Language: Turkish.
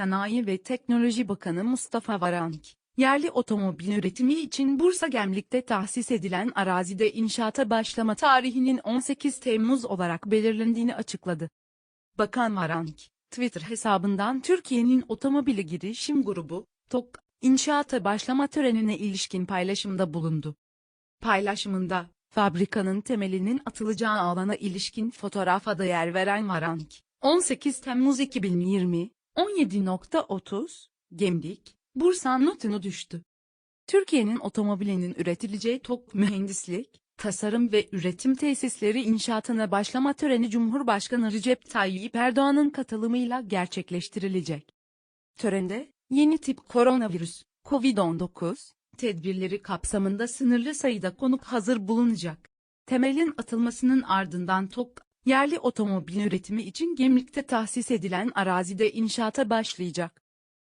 Sanayi ve Teknoloji Bakanı Mustafa Varank, yerli otomobil üretimi için Bursa Gemlik'te tahsis edilen arazide inşaata başlama tarihinin 18 Temmuz olarak belirlendiğini açıkladı. Bakan Varank, Twitter hesabından Türkiye'nin otomobili girişim grubu, TOK, inşaata başlama törenine ilişkin paylaşımda bulundu. Paylaşımında, fabrikanın temelinin atılacağı alana ilişkin fotoğrafa da yer veren Varank, 18 Temmuz 2020, 17.30, Gemlik, Bursa notunu düştü. Türkiye'nin otomobilinin üretileceği TOK mühendislik, tasarım ve üretim tesisleri inşaatına başlama töreni Cumhurbaşkanı Recep Tayyip Erdoğan'ın katılımıyla gerçekleştirilecek. Törende, yeni tip koronavirüs, COVID-19, tedbirleri kapsamında sınırlı sayıda konuk hazır bulunacak. Temelin atılmasının ardından TOK, yerli otomobil üretimi için Gemlik'te tahsis edilen arazide inşaata başlayacak.